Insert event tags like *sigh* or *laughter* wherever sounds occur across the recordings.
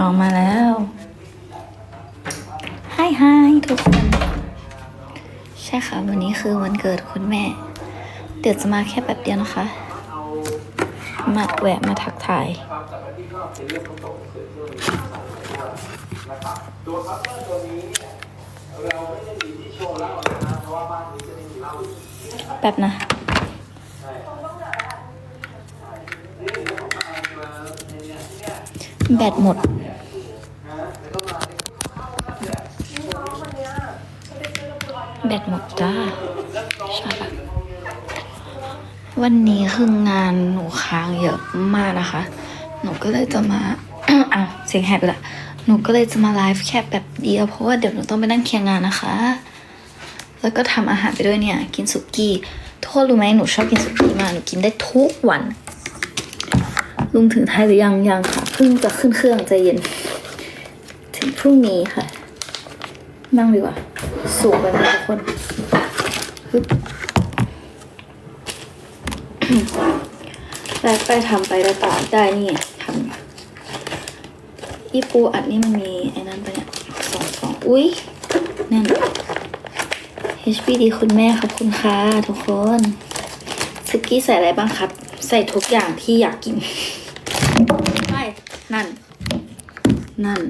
ออกมาแล้วไฮไฮทุกคน ใช่ค่ะ วันนี้คือวันเกิดคุณแม่ เดี๋ยวจะมาแค่แบบเดียวนะคะ มาแวะมาทักทายแบบนะแบตหมด แบตหมดจ้าใช่ปะวันนี้คืองานหนูค้างเยอะมากนะคะ หนูก็เลยจะมาอ้าวเสียงแหบไปละหนูก็เลยจะมาไลฟ์แค่แบบเดียวเพราะว่าเดี๋ยวหนูต้องไปนั่งเคียงงานนะคะ แล้วก็ทำอาหารไปด้วยเนี่ย กินสุกี้ทุกคนรู้ไหมหนูชอบกินสุกี้มากหนูกินได้ทุกวัน ลุงถึงไทยหรือยังยังค่ะเพิ่งจะขึ้นเครื่องใจเย็น ถึงพรุ่งนี้ค่ะ นั่งดีกว่า สูงไปไหมทุกคนฮึบไลฟ์ไปทำไปแล้วต่อได้นี่ทำอีปูอัดนี่มันมีไอ้นั่นปเนี่ยสองสองอุ้ยแน่น HBD คุณแม่ขอบคุณค่ะทุกคนซึกี้ใส่อะไรบ้างครับ ใส่ทุกอย่างที่อยากกินใช่นั่น นั่น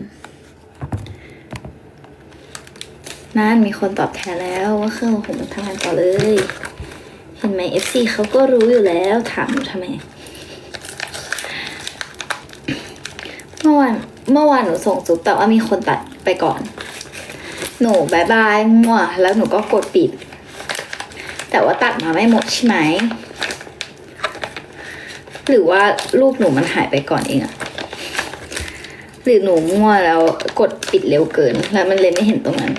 นั่นมีคนตอบแทนแล้วว่าเครื่องของผมทำงานต่อเลย เห็นไหม FC เขาก็รู้อยู่แล้วถามหนูทำไม เมื่อวานเมื่อวานหนูส่งจุ๊บแต่ว่ามีคนตัดไปก่อน หนูบายบายมั่วแล้วหนูก็กดปิด แต่ว่าตัดมาไม่หมดใช่ไหม หรือว่ารูปหนูมันหายไปก่อนเองอะหรือหนูมั่วแล้วกดปิดเร็วเกิน แล้วมันเลยไม่เห็นตรงนั้น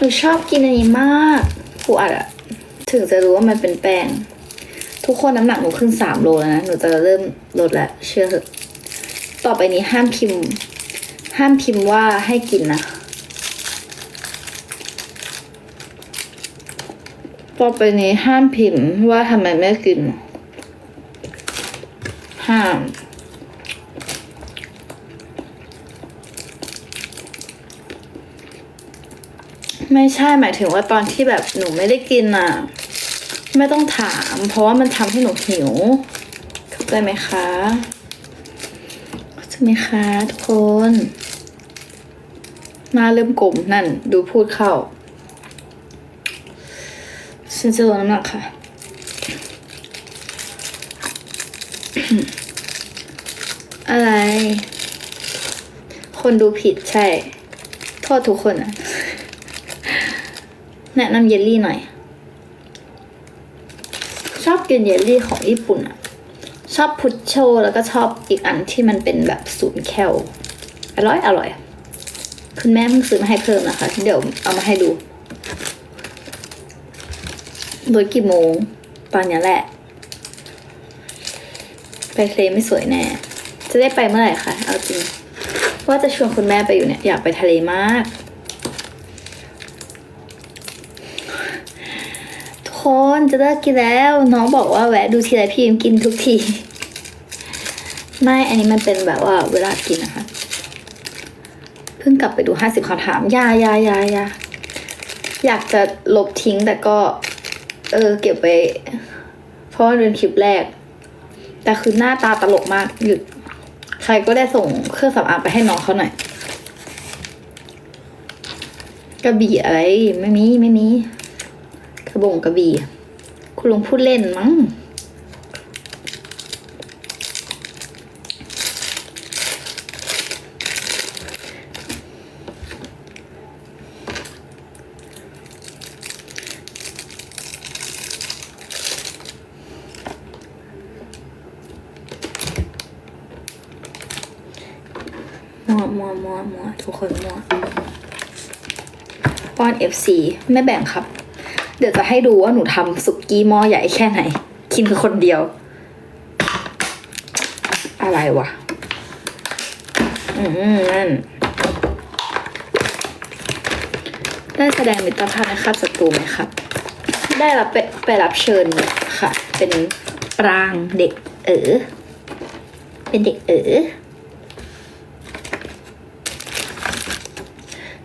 หนูชอบกินอันนี้มากกูอัดอะถึงจะรู้ว่ามันเป็นแป้ง ทุกคนน้ำหนักหนูขึ้นสามโลแล้วนะ หนูจะเริ่มลดแล้วเชื่อเถอะ ต่อไปนี้ห้ามพิมพ์ ห้ามพิมพ์ว่าให้กินนะ ต่อไปนี้ห้ามพิมพ์ว่าทำไมไม่กิน ห้าม ไม่ใช่หมายถึงว่าตอนที่แบบหนูไม่ได้กินอะ ไม่ต้องถาม เพราะว่ามันทำให้หนูหิวเข้าใจไหมคะเข้าใจไหมคะทุกคนหน้าเริ่มกลมนั่น ดูพูดเข้าฉันจะลดน้ำหนักค่ะอะไร คนดูผิดใช่ โทษทุกคนอะ แนะนำเยลลี่หน่อย ชอบกินเยลลี่ของญี่ปุ่นอะชอบพุชโชแล้วก็ชอบอีกอันที่มันเป็นแบบศูนย์แคลอร่อยอร่อยคุณแม่เพิ่งซื้อมาให้เพิ่มนะคะ เดี๋ยวเอามาให้ดูโดยกี่โมงตอนนี้แหละ ไปทะเลไม่สวยแน่ จะได้ไปเมื่อไหร่คะเอาจริงว่าจะชวนคุณแม่ไปอยู่เนี่ย อยากไปทะเลมาก ทุก คนจะเลิกกินแล้ว น้องบอกว่าแวะดูทีไรพี่ยิมกินทุกที ไม่ อันนี้มันเป็นแบบว่าเวลากินนะคะ เพิ่งกลับไปดูห้าสิบคำถามยายายายาอยากจะลบทิ้งแต่ก็ เออ เก็บไป เพราะว่าเป็นคลิปแรก แต่คือหน้าตาตลกมากหยุด ใครก็ได้ส่งเครื่องสำอางไปให้น้องเขาหน่อยกระบี่อะไรไม่มี ไม่มี ระบงกระบี่คุณลุงพูดเล่นมั้งมัวมัวมัวมัวทุกคนมัวป้อน FC ไม่แบ่งครับ เดี๋ยวจะให้ดูว่าหนูทำสุกกี้หม้อใหญ่แค่ไหน กินคนเดียว อะไรวะ อืมนั่น ได้แสดงมิตรภาพในคาบศัตรูไหมครับ ได้รับไปไปรับเชิญค่ะ เป็นปรางเด็ก เออ เป็นเด็กเออ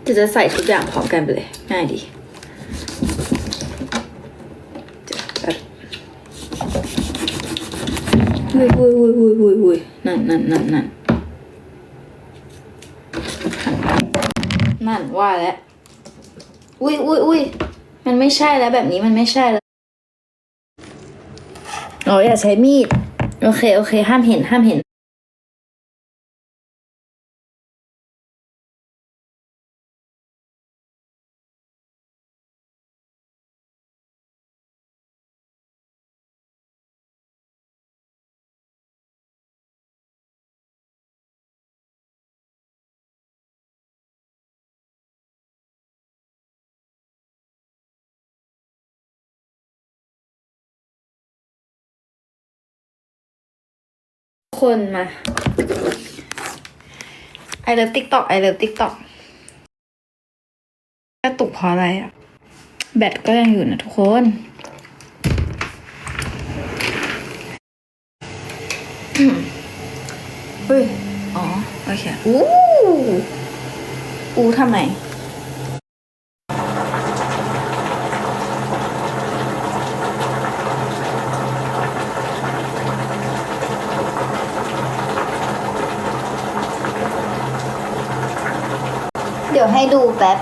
จะจะใส่ทุกอย่างพร้อมกันไปเลย ง่ายดี ยอุ้ยอุ้ยอุ้ยอุ้ยอุ้ยนั่นนั่นนั่นนั่นนั่นว่าแล้วอุ้ยอุ้ยอุ้ยมันไม่ใช่แล้วแบบนี้มันไม่ใช่แล้วอ๋ออย่าใช้มีด โอเค โอเค ห้ามเห็นห้ามเห็น คนมา ไอเลิฟติ๊กตอกไอเลิฟติ๊กตอกกระตุกเพราะอะไรอะแบตก็ยังอยู่นะทุกคน เฮ้ย อ๋อ โอเค อู้อู้ทำไม เดี๋ยวให้ดูแป๊บ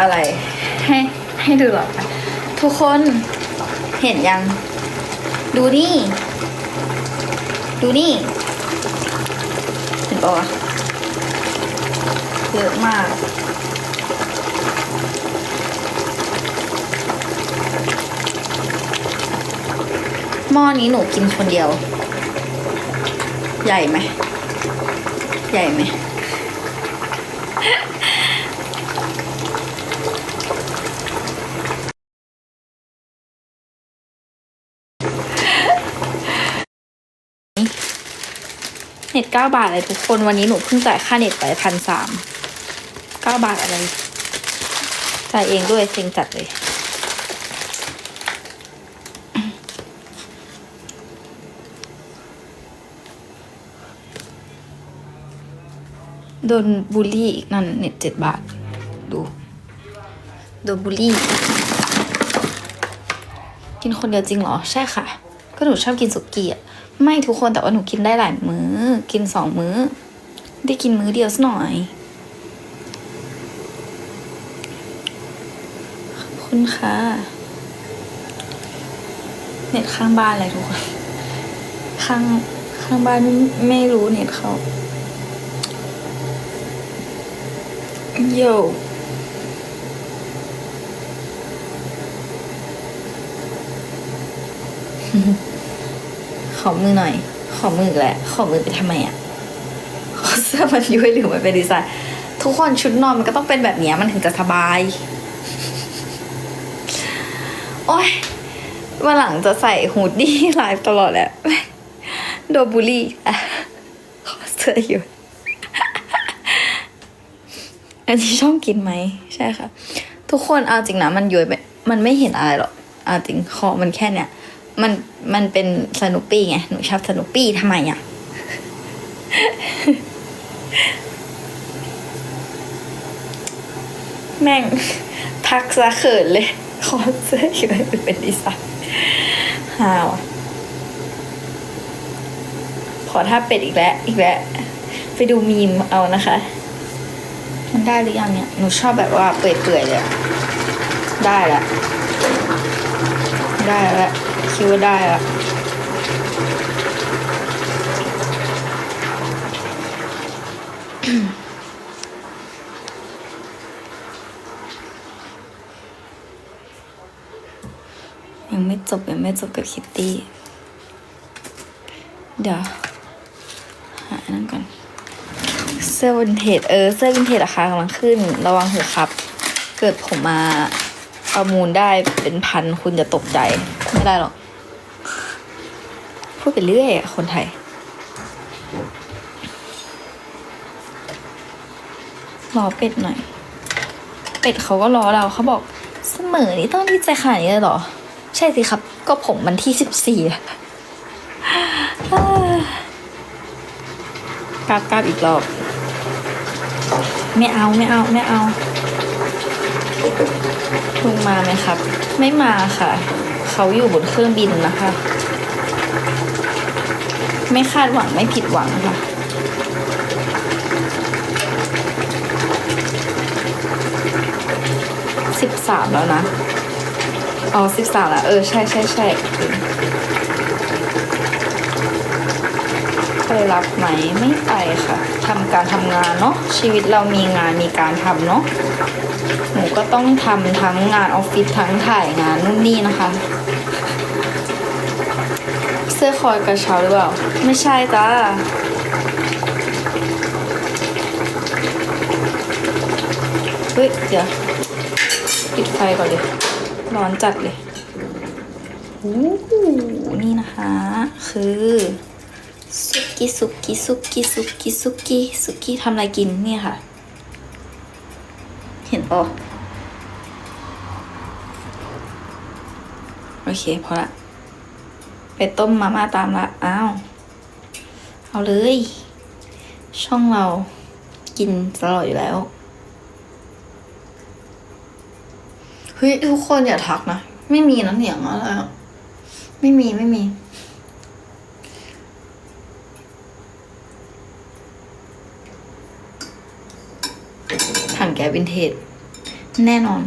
อะไร ให้ให้ดูหรอทุกคนเห็นยัง ดูนี่ ดูนี่ เห็นปะวะเยอะมาก หม้อนี้หนูกินคนเดียว ใหญ่ไหม ใหญ่ไหม เน็ตเก้าบาทเลยทุกคนวันนี้หนูเพิ่งจ่ายค่าเน็ตไปพันสามเก้าบาทอะไรจ่ายเองด้วยเซ็งจัดเลยโดนบูลลี่อีกนั่นเน็ตเจ็ดบาท ดู โดนบูลลี่ กินคนเดียวจริงเหรอ ใช่ค่ะ ก็หนูชอบกินสุกี้อะ ไม่ทุกคนแต่ว่าหนูกินได้หลายมือ้อ กินสองมื้อ ได้กินมื้อเดียวสหน่อย ขอบคุณค่ะ เน็ตข้างบ้านอะไรทุกคน ข้างข้างบ้านไม่ไม่รู้เน็ตเขาโยข อมือหน่อย ขอมือแหละ ขอมือไปทำไมอะขอเสื้อมันย้วยหรือมันเป็นดีไซน์ทุกคนชุดนอนมันก็ต้องเป็นแบบนี้มันถึงจะสบาย โอ้ยวันหลังจะใส่ฮูดดี้ไลฟ์ตลอดแหละโดบูลลี่อะขอเสื้ออยู่อันนี้ชอบกินไหม ใช่ค่ะ ทุกคนเอาจริงนะมันย้วยไปมันไม่เห็นอะไรหรอกเอาจริงคอมันแค่เนี้ย มันมันเป็นสนุปปี้ไง หนูชอบสนุปปี้ทำไมอะ แม่งทักซะเขินเลย ขอเสื้ออยู่ให้มันเป็นดีไซน์ฮาวอะขอท่าเป็ดอีกแล้ว อีกแล้ว ไปดูมีมเอานะคะ มันได้หรือยังเนี่ย หนูชอบแบบว่าเปื่อยๆเลย ได้ล้วได้แล้ว คิดว่าได้ล้วยังไม่จบ ยังไม่จบกับคิตตี้ เดี๋ยว หาอันนั้นก่อน เสื้อวินเทจเออ เสื้อวินเทจราคากำลังขึ้น ระวังเถอะครับ เกิดผมมาประมูลได้เป็นพันคุณจะตกใจ ไม่ได้หรอก พูดไปเรื่อยอะคนไทย รอเป็ดหน่อย เป็ดเขาก็รอเราเขาบอกเสมอนี่ต้องดีใจขนาดนี้เลยหรอ ใช่สิครับ ก็ผมมันที่สิบสี่อะกราบกราบอีกรอบ ไม่เอาไม่เอาไม่เอาลุงมาไหมครับ ไม่มาค่ะ เขาอยู่บนเครื่องบินนะคะ ไม่คาดหวังไม่ผิดหวังค่ะสิบสามแล้วนะอ๋อสิบสามแล้วเออ ใช่ใช่ใช่เคยรับไหมไม่ไปค่ะทำการทำงานเนาะชีวิตเรามีงานมีการทำเนาะหนูก็ต้องทำทั้งงานออฟฟิศทั้งถ่ายงานนู่นนี่นะคะ สื้อคอยกระเช้าหรือเปล่า ไม่ใช่จ้าเฮ้ย เดี๋ยวปิดไฟก่อนเลย ร้อนจัดเลยโอ้โหนี่นะคะ คือซุกี้ซุกี้ซุกี้ซุกี้ซุกี้ซุกี้ทำอะไรกินเนี่ยค่ะ เห็นปะโอเคพอละ ไปต้มมาม่าตามละอ้าว เอาเลย ช่องเรากินตลอดอยู่แล้ว เฮ้ย ทุกคนอย่าทักนะ ไม่มีนะเสียงอะไรไม่มีไม่มีถังแก๊สวินเทจแน่นอน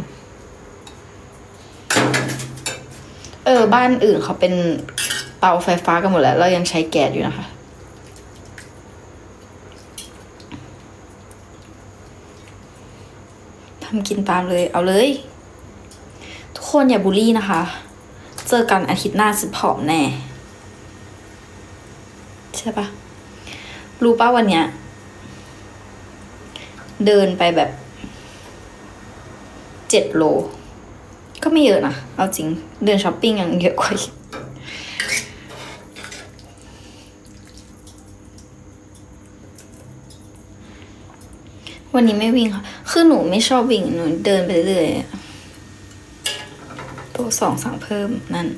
เออ บ้านอื่นเขาเป็น เตาไฟฟ้ากันหมดแล้ว เรายังใช้แก๊สอยู่นะคะ ทำกินตามเลยเอาเลย ทุกคนอย่าบูลลี่นะคะ เจอกันอาทิตย์หน้าสิผอมแน่ ใช่ปะรู้ป่ะวันเนี้ย เดินไปแบบเจ็ดโล ก็ไม่เยอะนะ เอาจริง เดินช้อปปิ้งยังเยอะกว่าอีก วันนี้ไม่วิ่งค่ะ คือหนูไม่ชอบวิ่งหนูเดินไปเรื่อยๆอะตัวสองสั่งเพิ่มนั่น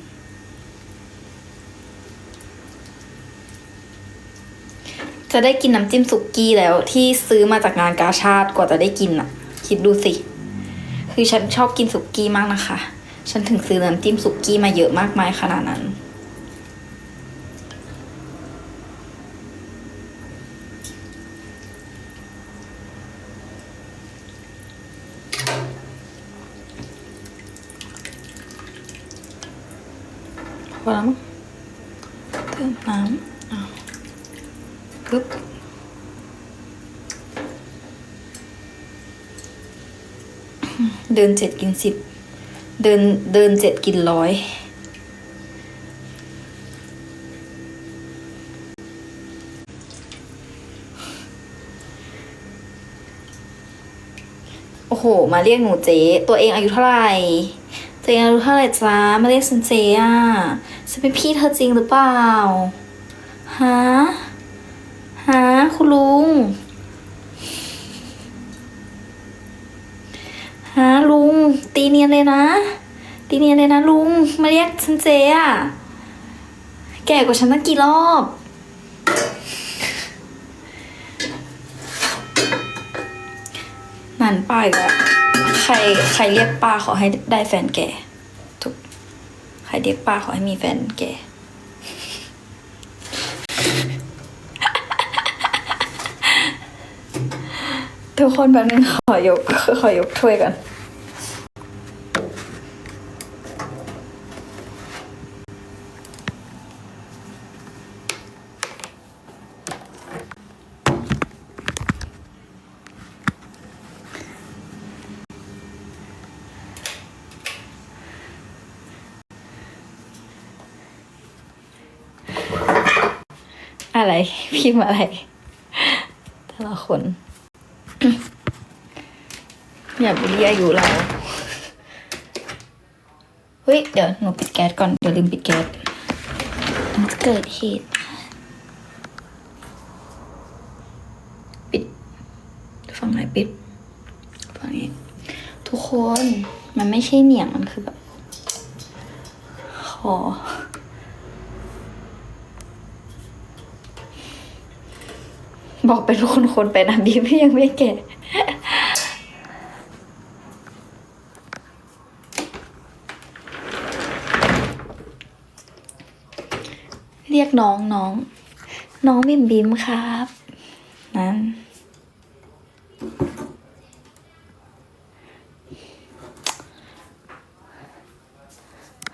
จะได้กินน้ำจิ้มสุกี้แล้วที่ซื้อมาจากงานกาชาติกว่าจะได้กินอะคิดดูสิ คือฉันชอบกินสุกี้มากนะคะ ฉันถึงซื้อน้ำจิ้มสุกี้มาเยอะมากมายขนาดนั้น พอแล้วมั้งเติมน้ำอ้าวปึ๊บ เดินเจ็ดกินสิบเดินเดินเจ็ดกินร้อยโอ้โห มาเรียกหนูเจ๊ตัวเองอายุเท่าไหร่ตัวเองอายุเท่าไหร่จ้ามาเรียกฉันเจ๊อะฉันเป็นพี่เธอจริงหรือเปล่าฮะฮะคุณลุง ฮะลุง ตีเนียนเลยนะ ตีเนียนเลยนะลุง มาเรียกฉันเจ๊อะแก่กว่าฉันตั้งกี่รอบ นั่นป้าอีกแล้วใครใครเรียกป้าขอให้ได้แฟนแก่ถูกใครเรียกป้าขอให้มีแฟนแก่ทุกคนแป๊บนึงขอยกขอยกถ้วยกันอะไร พิมพ์อะไร แต่ละคน อย่าบูลลี่อายุเรา เฮ้ย เดี๋ยวหนูปิดแก๊สก่อน เดี๋ยวลืมปิดแก๊สมันจะเกิดเหตุ ปิด ฝั่งไหนปิด ฝั่งนี้ ทุกคน มันไม่ใช่เหนียง มันคือแบบ คอ บอกเป็นคนคนๆไปนะบีพี่ยังไม่แก่เรียกน้องน้อง น้องบิมบิมครับ นั้น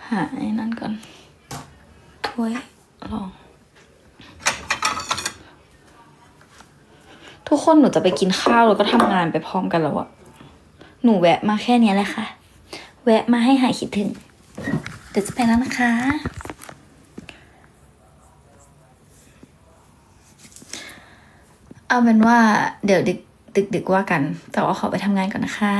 หาไอ้นั่นก่อนถ้วยลอง ทุกคนหนูจะไปกินข้าวแล้วก็ทำงานไปพร้อมกันแล้วอะหนูแวะมาแค่นี้แหละค่ะ แวะมาให้หายคิดถึง เดี๋ยวจะไปแล้วนะคะ เอาเป็นว่าเดี๋ยวดึกดึกดึกว่ากัน แต่ว่าขอไปทำงานก่อนนะคะ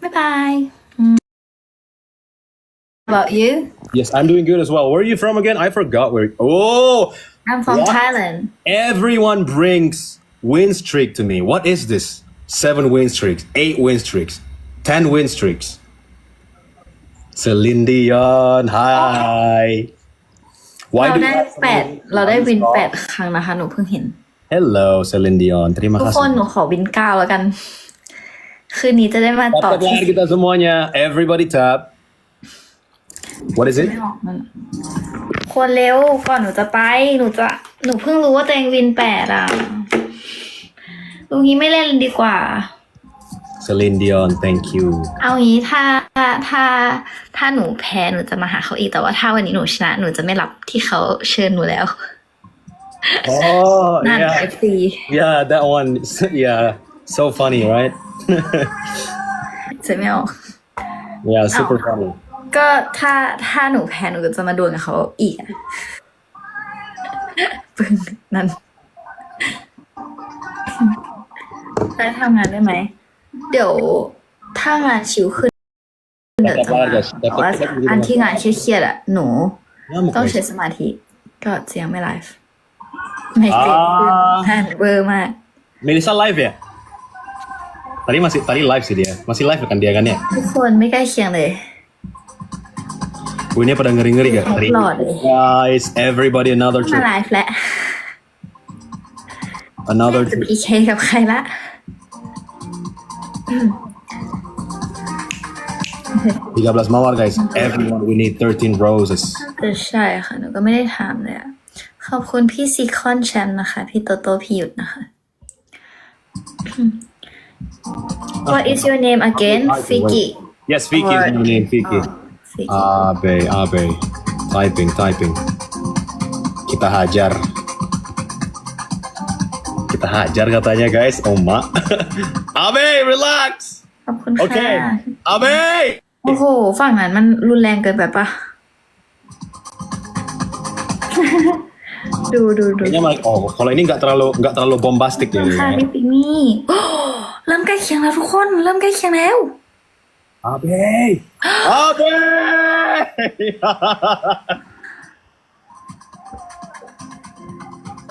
บ๊ายบาย About you Yes, I'm doing good as well. Where are you from again? I forgot where. Oh, I'm from What? Thailand everyone brings win streak to me. What is this? Seven win streaks, eight win streaks, ten win streaks. Celine Dion, hi. Why เรา do ได้ you have แปด เราได้วินแปดครั้งนะคะ หนูเพิ่งเห็น Hello, Celine Dion. Terima ทุกคนห kasih. นูขอวินเก้าแล้วกัน คืนนี้จะได้มาต่อ Tap ที่ layar kita semuanya. Everybody tap. What is it? ไม่ออกมันควรเร็วก่อนหนูจะไป หนูจะหนูเพิ่งรู้ว่าตัวเองวินแปดอะลุงนี้ไม่เล่นดีกว่า Celine Dion, thank you. เอางี้ถ้าถ้าถ้าถ้าหนูแพ้หนูจะมาหาเขาอีกแต่ว่าถ้าวันนี้หนูชนะ หนูจะไม่รับที่เขาเชิญหนูแล้ว Oh, นั่น yeah. เอฟซี Yeah, that one. Yeah, so funny, right? จะไม่ออก yeah, super funny. ก็ถ้าถ้าหนูแพ้หนูก็จะมาดวลกับเขาอีกอะปึ้งนั่นได้ทำงานได้ไหม เดี๋ยวถ้างานชิวขึ้นเดี๋ยวจะมาแต่ว่าอันที่งานเครียดๆอะหนู ต้องใช้สมาธิ ก็จะยังไม่ไลฟ์ไม่เก่งขึ้น Ah. แฮนเวอร์มาก Melissa live ya? Tadi masih tadi live sih dia. Masih live kan dia kan ya? ทุกคนไม่ใกล้เคียงเลย Gue ini pada ngeri-ngeri gak? Ngeri. Upload deh. Guys, everybody another มา trip. ไลฟ์แล้ว Another จะ trip. พีเคกับใครละ13 mawar guys. Everyone we need 13 roses. แต่ใช่ค่ะหนูก็ไม่ได้ถามเลยอะขอบคุณพี่ซีคอนแชมป์นะคะ พี่โตโต้พี่หยุดนะคะ What is your name again ฟิกิ Yes, Vicky is my name, Vicky. ฟิกิ Abe, abe. Typing, typing. Kita hajar. Kita hajar katanya guys, Oma. *laughs* abe, relax. ขอบคุณค่ะ Okay. Abe. โอ้โห ฝั่งนั้นมันรุนแรงเกินไปปะ ดูดูดู Kayaknya *laughs* mal- oh kalau ini nggak terlalu nggak terlalu bombastik ขอบ ya. คุณค่ะ ini *gasps* พี่ปิกมี่โอ้เริ่มใกล้เคียงแล้วทุกคน เริ่มใกล้เคียงแล้ว ya. Abe. Abe.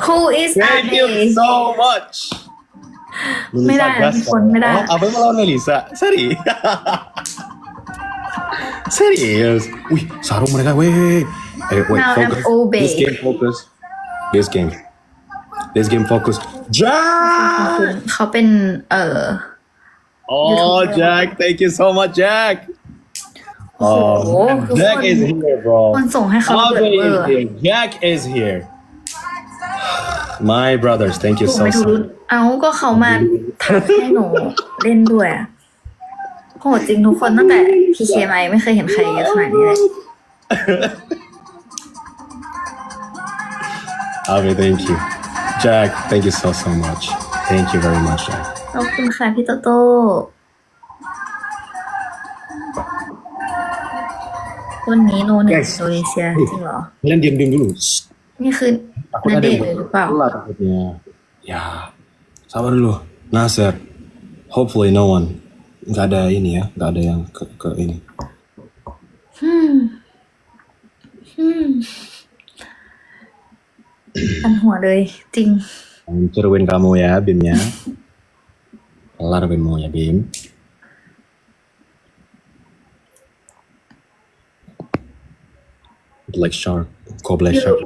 Who is Thank Ade you so much.ไม่ได้ Melissa ทุกคนไม่ได้ Oh, Abe melawan Melissa. Seri. Serius. Wih, sarung mereka. Wait. Eh, wait, Now I'm focus. Obe. This game focus. This game. This game focus. ขอบ Jack! คุณเขาเป็น เอ่อ Oh, Jack. Thank you so much, Jack. โอ้โห Oh, ทุก Jack คน is here, bro. คนส่งให้เขาเปิด Abe เบอ is ร์ here. Jack is here. My brothers, thank you ถูก so ไม่ถูก much. เอาก็เขามาทำให้หนูเล่นด้วยอะโหจริงทุกคนตั้งแต่พีเคมาไม่เคยเห็นใครเยอะขนาดนี้เลย Abe, thank you. Jack, thank you so, so much. Thank you very much, Jack. ขอบคุณค่ะพี่โตโต้ คนนี้โนหนึ่ง Guys. อินโดนีเซียจริงเหรอ Kalian diam-diam dulu. นี่คือ Takut นา ada เดช yang น์เลยหรือเปล่า Telat takutnya. Ya, sabar dulu. Nasir. Hopefully no one. Nggak ada ini ya, nggak ada yang ke, ke ini. อืมอืมอันหัวเลย จริง Hancurin kamu ya, Bim ya. Kelar Bim mau ya, Bim. Black Shark. Kok Black Shark?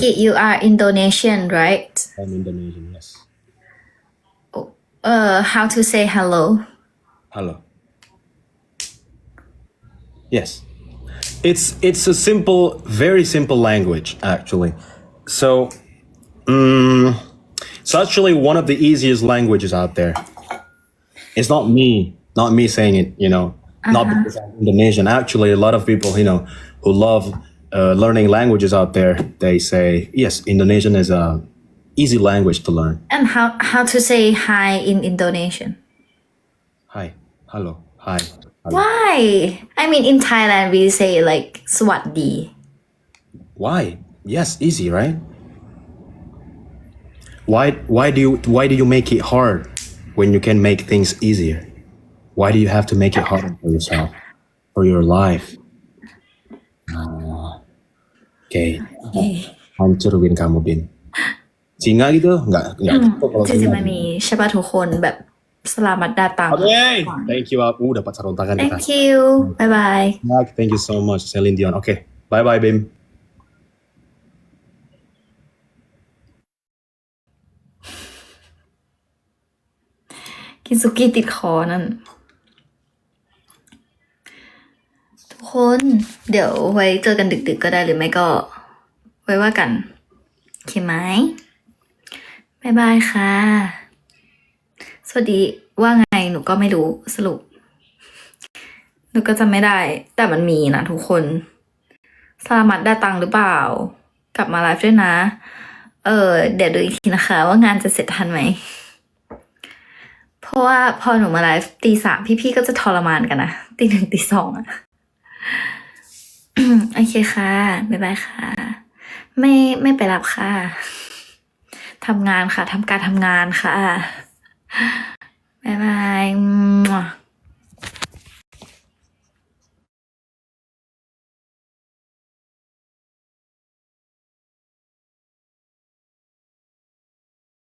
you you are Indonesian right I'm Indonesian, yes. uh how to say hello Hello. Yes. It's it's a simple, very simple language actually. So, mm, it's actually one of the easiest languages out there it's not me, not me saying it, you know, uh-huh. not because I'm Indonesian. Actually, a lot of people, you know, who love uh, learning languages out there, they say, yes, Indonesian is a easy language to learn. And how, how to say hi in Indonesian? Hi, hello, hi. Hello. Why? I mean, in Thailand, we say like swaddi. Why? Yes, easy, right? Why, why do you why do you make it hard? When you can make things easier? Why do you have to make it hard for yourself? For your life? Ah, Oke. Hancurin kamu, Bin. Singa gitu? Enggak, enggak. gitu kalau จริง singa. ๆมันมีใช่ป่ะทุกคนแบบสลามัดดาตัง Oke, thank you. Uh, dapat sarung tangan kita. thank you bye bye Thank you so much, Celine Dion. Oke, bye bye, Bim. กินสุกี้ติดคอนั่น ทุกคน เดี๋ยวไว้เจอกันดึกๆก็ได้หรือไม่ก็ ไว้ว่ากันโอเคไหมบายบายค่ะ สวัสดีว่าไงหนูก็ไม่รู้สรุป หนูก็จำไม่ได้ แต่มันมีนะทุกคนสลามัดได้ตังหรือเปล่า กลับมาไลฟ์ด้วยนะ เออเดี๋ยวดูอีกทีนะคะ ว่างานจะเสร็จทันไหม ราะว่าพอหนูมาไลฟ์ตีสามพี่ๆก็จะทรมานกันนะตีหนึ่งตีสองอะโอเคค่ะ บ๊ายบายค่ะ ไม่ไม่ไปรับค่ะทำงานค่ะทำการทำงานค่ะ บ๊ายบาย